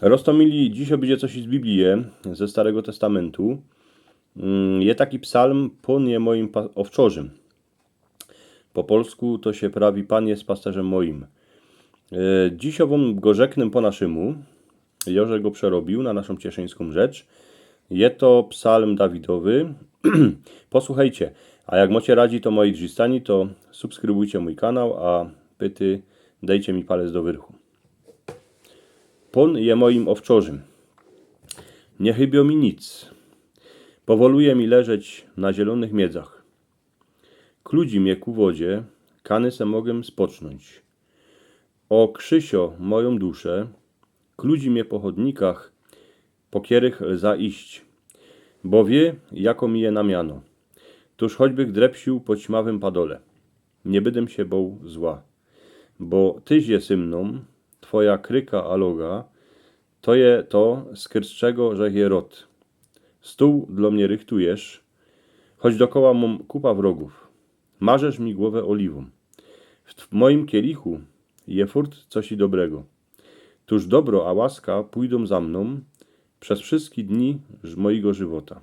Rostomili, dzisiaj będzie coś z Biblii, ze Starego Testamentu. Mm, Je taki psalm, Pan je moim owczorzym. Po polsku to się prawi, Pan jest pasterzem moim. E, Dziś ową go rzeknę po naszemu, Jorze go przerobił na naszą cieszyńską rzecz. Je to psalm Dawidowy. Posłuchajcie, a jak macie radzi to moi drzistani, to subskrybujcie mój kanał, a pyty dejcie mi palec do wyrchu. Pon je moim owczorzym. Nie chybio mi nic. Powoluje mi leżeć na zielonych miedzach. Kludzi mnie ku wodzie, kany se mogę spocznąć. O Krzysio, moją duszę, kludzi mnie po chodnikach, po kierych lza bo wie, jako mi je namiano. Tuż choćby drepsił po ćmawym padole. Nie będę się bał zła, bo tyś je mną, twoja kryka aloga, to je to, z krczego że je rot. Stół dla mnie rychtujesz, choć dokoła mam kupa wrogów. Marzesz mi głowę oliwą. W moim kielichu je furt coś i dobrego. Tuż dobro a łaska pójdą za mną przez wszystkie dni mojego żywota.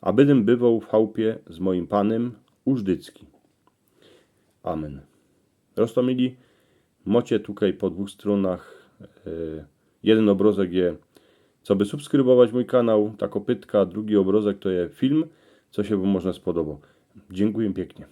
Abydym bywał w chałupie z moim Panem użdycki. Amen. Rostomili, mocie tutaj po dwóch stronach e, jeden obrazek je, co by subskrybować mój kanał, ta kopytka, drugi obrazek to je film, co się wam można spodobał. Dziękuję pięknie.